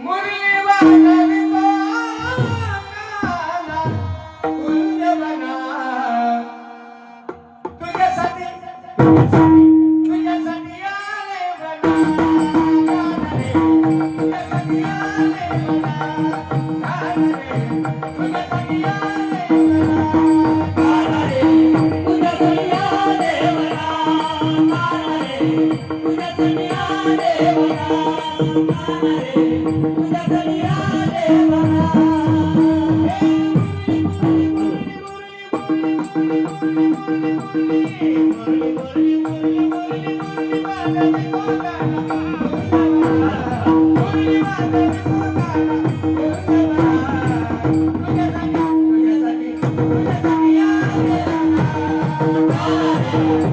मुरली वाजवितो तुझ्यासाठी